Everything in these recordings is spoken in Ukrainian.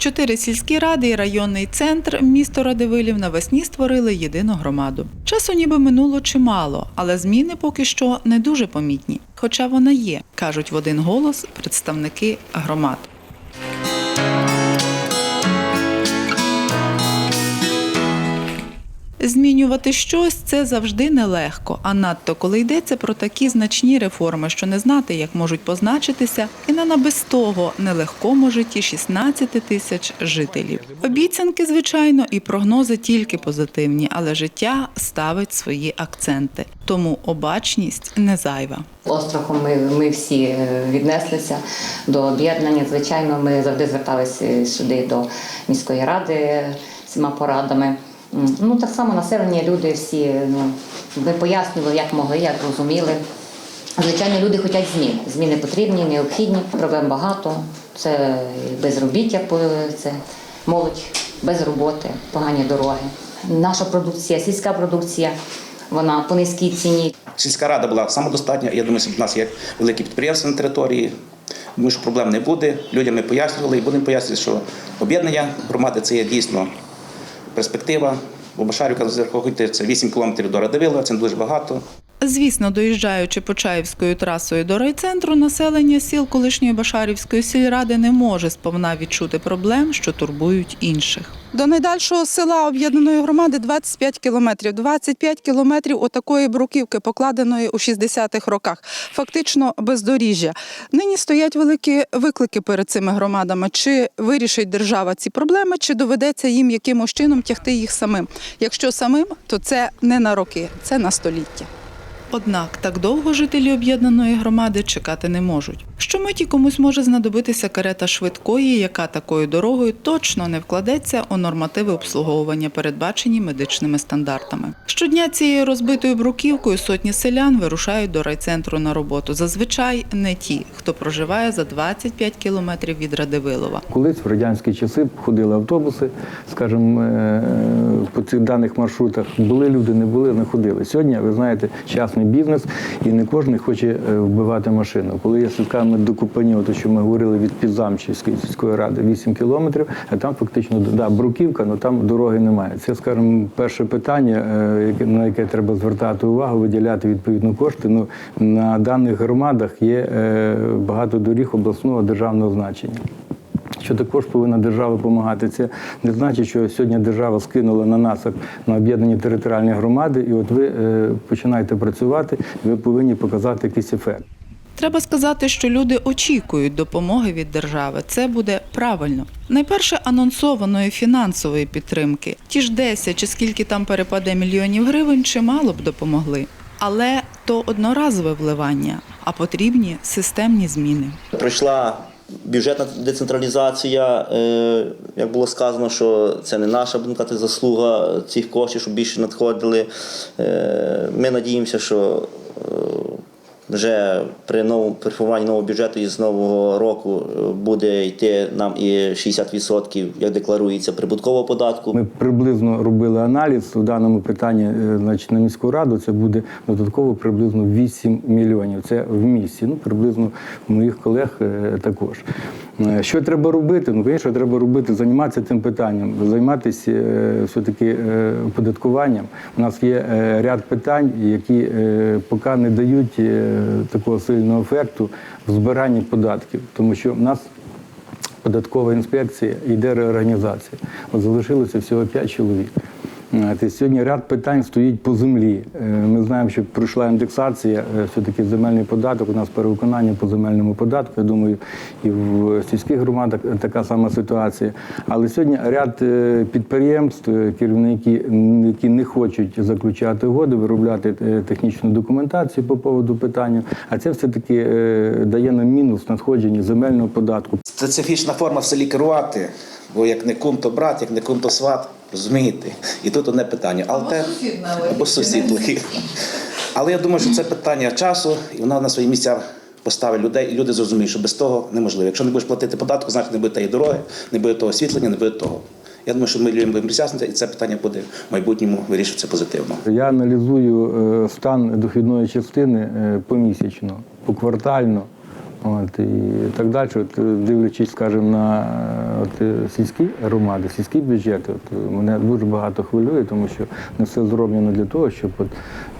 Чотири сільські ради і районний центр місто Радивилів навесні створили єдину громаду. Часу ніби минуло чимало, але зміни поки що не дуже помітні. Хоча вона є, кажуть в один голос представники громад. Змінювати щось це завжди нелегко, а надто коли йдеться про такі значні реформи, що не знати, як можуть позначитися, і на без того нелегкому житті 16 тисяч жителів. Обіцянки, звичайно, і прогнози тільки позитивні, але життя ставить свої акценти. Тому обачність не зайва. Острахом ми, ми всі е, віднеслися до об'єднання. Звичайно, ми завжди зверталися сюди до міської ради всіма порадами. Ну так само населення, люди всі ну, ви пояснювали, як могли, як розуміли. Звичайно, люди хочуть змін. Зміни потрібні, необхідні. Проблем багато. Це безробіття, це молодь без роботи, погані дороги. Наша продукція, сільська продукція, вона по низькій ціні. Сільська рада була самодостатня. Я думаю, що в нас є великі підприємства на території. Думаю, що проблем не буде. Людям ми пояснювали і будемо пояснювати, що об'єднання громади це є дійсно перспектива. Бо Башарівка зараховуйте, це 8 кілометрів до Радивила, це дуже багато. Звісно, доїжджаючи Почаївською трасою до райцентру, населення сіл колишньої Башарівської сільради не може сповна відчути проблем, що турбують інших. До найдальшого села об'єднаної громади 25 кілометрів. 25 кілометрів отакої бруківки, покладеної у 60-х роках. Фактично бездоріжжя. Нині стоять великі виклики перед цими громадами. Чи вирішить держава ці проблеми, чи доведеться їм якимось чином тягти їх самим. Якщо самим, то це не на роки, це на століття. Однак так довго жителі об'єднаної громади чекати не можуть. Щомиті комусь може знадобитися карета швидкої, яка такою дорогою точно не вкладеться у нормативи обслуговування, передбачені медичними стандартами. Щодня цією розбитою бруківкою сотні селян вирушають до райцентру на роботу. Зазвичай не ті, хто проживає за 25 кілометрів від Радивилова. Колись в радянські часи ходили автобуси, скажімо, е, по цих даних маршрутах. Були люди, не були, не ходили. Сьогодні, ви знаєте, частний бізнес, і не кожен хоче е, вбивати машину. Коли є слідками до Купанів, то що ми говорили від Підзамчівської сільської ради 8 кілометрів, а там фактично да, бруківка, але там дороги немає. Це, скажімо, перше питання, е, на яке треба звертати увагу, виділяти відповідно кошти. Ну, на даних громадах є е, багато доріг обласного державного значення що також повинна держава допомагати. Це не значить, що сьогодні держава скинула на нас на об'єднані територіальні громади, і от ви е, починаєте працювати, і ви повинні показати якийсь ефект. Треба сказати, що люди очікують допомоги від держави. Це буде правильно. Найперше анонсованої фінансової підтримки. Ті ж 10 чи скільки там перепаде мільйонів гривень, чимало б допомогли. Але то одноразове вливання, а потрібні системні зміни. Пройшла бюджетна децентралізація. е, Як було сказано, що це не наша будемо казати, заслуга цих коштів, щоб більше надходили. Е, Ми надіємося, що вже при новому при формуванні нового бюджету і з нового року е, буде йти нам і 60%, як декларується, прибуткового податку. Ми приблизно робили аналіз у даному питанні е, значить, на міську раду. Це буде додатково приблизно 8 мільйонів. Це в місті. Ну приблизно моїх колег е, також. Е, Що треба робити? Ну, звісно, треба робити, займатися цим питанням, займатися е, все-таки е, оподаткуванням. У нас є ряд питань, які поки не дають такого сильного ефекту в збиранні податків, тому що в нас податкова інспекція йде реорганізація. От залишилося всього 5 чоловік. Сьогодні ряд питань стоїть по землі. Е, Ми знаємо, що пройшла індексація, е, все-таки земельний податок, у нас перевиконання по земельному податку. Я думаю, і в сільських громадах така сама ситуація. Але сьогодні ряд е, підприємств, керівники, які не хочуть заключати угоди, виробляти технічну документацію по поводу питання, а це все-таки дає нам мінус надходження земельного податку. Специфічна форма в селі керувати, бо як не кум, то брат, як не кум, то сват, розумієте? І тут одне питання. Алте, або сусід лихий. Але я думаю, що це питання часу, і вона на свої місця поставить людей, і люди зрозуміють, що без того неможливо. Якщо не будеш платити податку, значить не буде тієї дороги, не буде того освітлення, не буде того. Я думаю, що ми людям будемо роз'яснити, і це питання буде в майбутньому вирішуватися позитивно. Я аналізую е, стан дохідної частини е, помісячно, поквартально, От, і так далі. От, е, дивлячись, скажімо, на е, от, е, сільські громади, сільські бюджети, от, мене дуже багато хвилює, тому що не все зроблено для того, щоб от,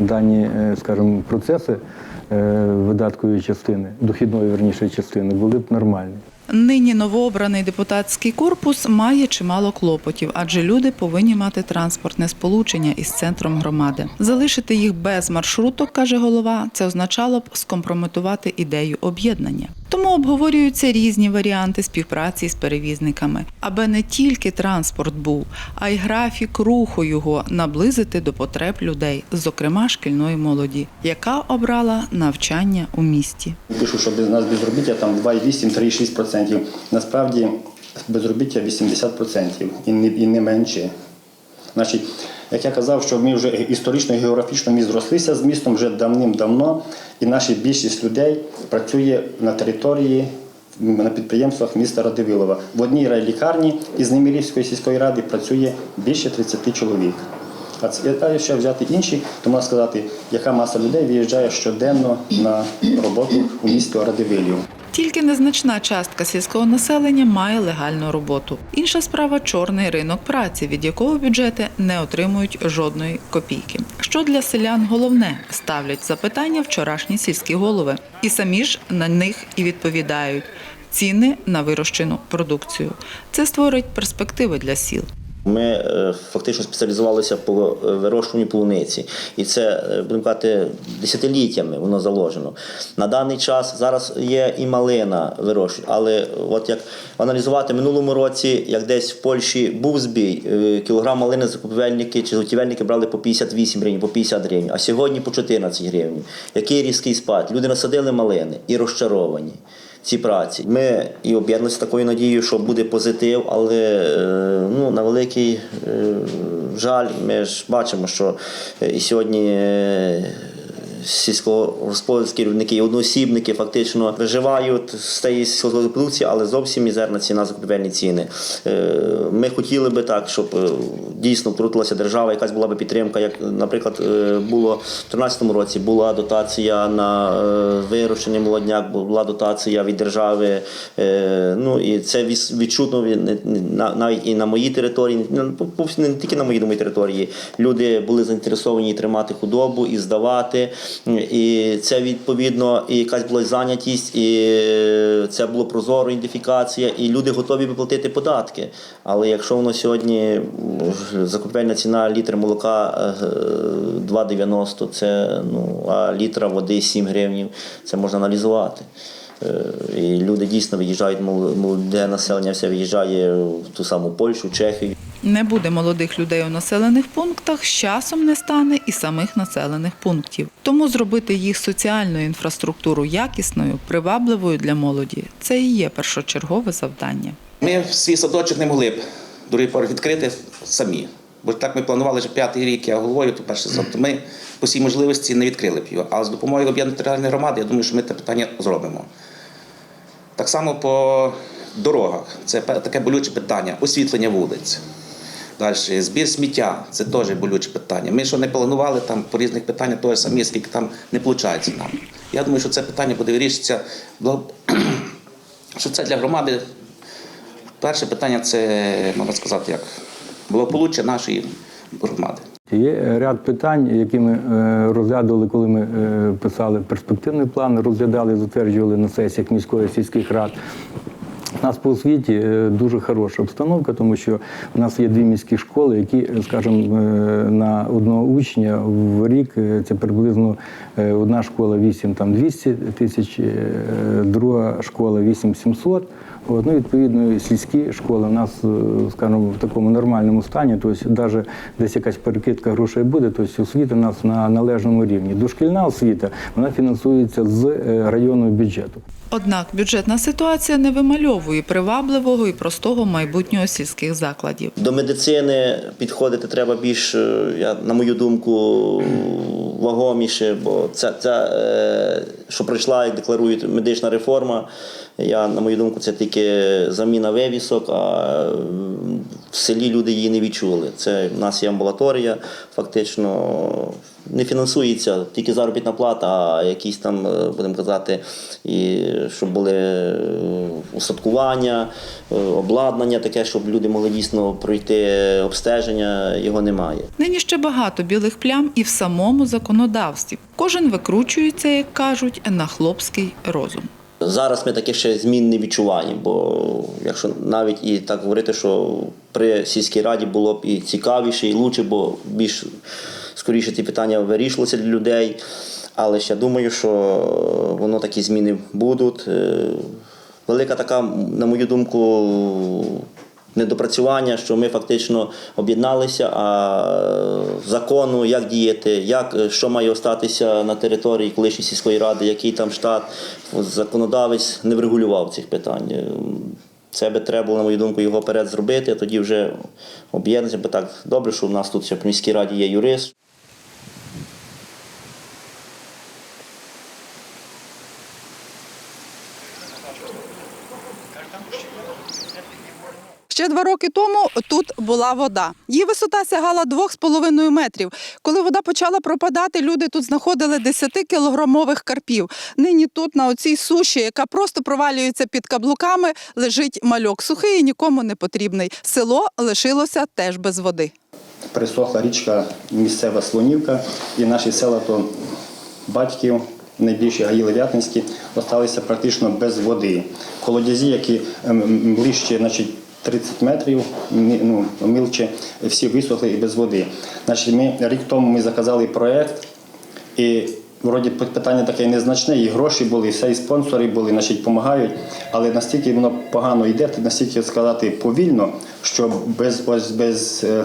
дані, скажімо, процеси видаткової частини, дохідної верніше частини, були б нормальні. Нині новообраний депутатський корпус має чимало клопотів, адже люди повинні мати транспортне сполучення із центром громади. Залишити їх без маршруток, каже голова, це означало б скомпрометувати ідею об'єднання. Тому обговорюються різні варіанти співпраці з перевізниками, аби не тільки транспорт був, а й графік руху його наблизити до потреб людей, зокрема шкільної молоді, яка обрала навчання у місті. Пишу, що без нас безробіття там 2,8-3,6%. Насправді безробіття 80% і не, і не менше. Значить, як я казав, що ми вже історично і географічно ми зрослися з містом вже давним-давно, і наша більшість людей працює на території на підприємствах міста Радивилова. В одній райлікарні із Немирівської сільської ради працює більше 30 чоловік. А ще взяти інші, то можна сказати, яка маса людей виїжджає щоденно на роботу у місто Радивилів. Тільки незначна частка сільського населення має легальну роботу. Інша справа чорний ринок праці, від якого бюджети не отримують жодної копійки. Що для селян головне ставлять запитання вчорашні сільські голови, і самі ж на них і відповідають. Ціни на вирощену продукцію. Це створить перспективи для сіл. Ми е, фактично спеціалізувалися по е, вирощуванню полуниці, і це е, будемо казати десятиліттями воно заложено. На даний час зараз є і малина вирощують, але от як аналізувати минулому році, як десь в Польщі був збій, кілограм малини закупівельники чи готівельники брали по 58 гривень, по 50 гривень, а сьогодні по 14 гривень. Який різкий спад? Люди насадили малини і розчаровані. Ці праці. Ми і об'єдналися такою надією, що буде позитив, але е, ну, на великий е, жаль, ми ж бачимо, що е, і сьогодні сільськогосподарські керівники і одноосібники фактично виживають з тієї сільської продукції, але зовсім мізерна ціна закупівельні ціни. Ми хотіли би так, щоб е, дійсно втрутилася держава, якась була би підтримка. Як, наприклад, е, було в 2013 році була дотація на е, вирощений молодняк, була дотація від держави. Ну і це відчутно на- навіть і на моїй території, не тільки на моїй думаю, території. Люди були заінтересовані тримати худобу і здавати. І це відповідно і якась була зайнятість, і це було прозоро, ідентифікація, і люди готові би платити податки. Але якщо воно сьогодні м, закупівельна ціна літр молока е, 2,90, це ну а літра води 7 гривень, це можна аналізувати. Е, І люди дійсно виїжджають, мол- молоде населення все виїжджає в ту саму Польщу, Чехію. Не буде молодих людей у населених пунктах, з часом не стане і самих населених пунктів. Тому зробити їх соціальну інфраструктуру якісною, привабливою для молоді це і є першочергове завдання. Ми свій садочок не могли б тієї пори відкрити самі. Бо так ми планували вже п'ятий рік, я головою, то перший сад. Ми по всій можливості не відкрили б його. Але з допомогою об'єднаної територіальної громади, я думаю, що ми це питання зробимо. Так само по дорогах. Це таке болюче питання. Освітлення вулиць. Далі збір сміття це теж болюче питання. Ми що не планували там по різних питаннях, того самі, скільки там не виходить нам. Я думаю, що це питання буде вирішитися, що це для громади. Перше питання це, можна сказати, як благополуччя нашої громади. Є ряд питань, які ми розглядали, розглядували, коли ми е, писали перспективний план, розглядали, затверджували на сесіях міської сільських рад. У нас по освіті е, дуже хороша обстановка, тому що в нас є дві міські школи, які, скажімо, е, на одного учня в рік е, це приблизно е, одна школа 8 там 200 тисяч, е, друга школа 8 700. От, ну, відповідно, сільські школи у нас, е, скажімо, в такому нормальному стані, тобто навіть десь якась перекидка грошей буде, тобто освіта у нас на належному рівні. Дошкільна освіта вона фінансується з е, районного бюджету. Однак бюджетна ситуація не вимальовує привабливого і простого майбутнього сільських закладів. До медицини підходити треба більш, е, я, на мою думку, вагоміше, бо це, це е, що пройшла, як декларують, медична реформа. Я, на мою думку, це тільки заміна вивісок, а в селі люди її не відчули. Це в нас є амбулаторія, фактично не фінансується тільки заробітна плата, а якісь там, е, будемо казати, і щоб були е, устаткування, е, обладнання таке, щоб люди могли дійсно пройти обстеження, його немає. Нині ще багато білих плям і в самому законодавстві. Кожен викручується, як кажуть, на хлопський розум. Зараз ми таких ще змін не відчуваємо, бо якщо навіть і так говорити, що при сільській раді було б і цікавіше, і лучше, бо більш скоріше ці питання вирішувалися для людей. Але ще думаю, що воно такі зміни будуть. Е, Велика така, на мою думку, недопрацювання, що ми фактично об'єдналися, а закону, як діяти, як, що має остатися на території колишньої сільської ради, який там штат, законодавець не врегулював цих питань. Це би треба було, на мою думку, його перед зробити, а тоді вже об'єднатися, бо так добре, що у нас тут ще в міській раді є юрист. Ще два роки тому тут була вода. Її висота сягала 2,5 метрів. Коли вода почала пропадати, люди тут знаходили 10-кілограмових карпів. Нині тут, на оцій суші, яка просто провалюється під каблуками, лежить мальок сухий і нікому не потрібний. Село лишилося теж без води. Присохла річка місцева Слонівка, і наші села то батьків, найбільші гаї Лев'ятинські, залишилися практично без води. Колодязі, які ем, ближче, значить, 30 метрів, ну, мілче, всі висохли і без води. Значить, ми рік тому ми заказали проєкт, і вроді питання таке незначне, і гроші були, і все, і спонсори були, значить, допомагають. Але настільки воно погано йде, настільки сказати повільно, що без ось без е,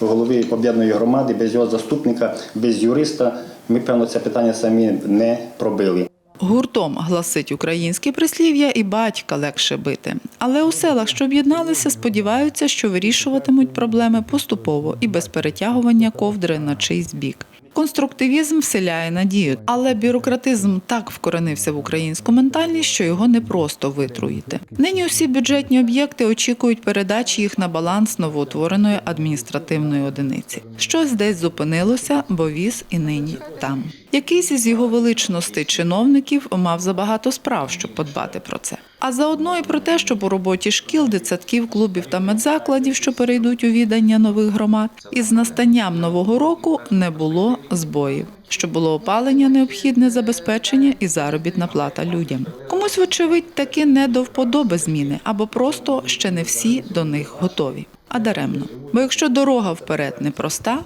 голови об'єднаної громади, без його заступника, без юриста, ми певно це питання самі не пробили. Гуртом гласить українське прислів'я і батька легше бити. Але у селах, що об'єдналися, сподіваються, що вирішуватимуть проблеми поступово і без перетягування ковдри на чийсь бік. Конструктивізм вселяє надію, але бюрократизм так вкоренився в українську ментальність, що його не просто витруїти. Нині усі бюджетні об'єкти очікують передачі їх на баланс новоутвореної адміністративної одиниці. Щось десь зупинилося, бо віз і нині там. Якийсь із його величностей чиновників мав забагато справ, щоб подбати про це. А заодно і про те, щоб у роботі шкіл, дитсадків, клубів та медзакладів, що перейдуть у відання нових громад, із настанням нового року не було збоїв. Що було опалення, необхідне забезпечення і заробітна плата людям. Комусь, вочевидь, таки не до вподоби зміни, або просто ще не всі до них готові. А даремно. Бо якщо дорога вперед непроста,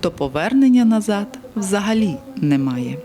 то повернення назад взагалі немає.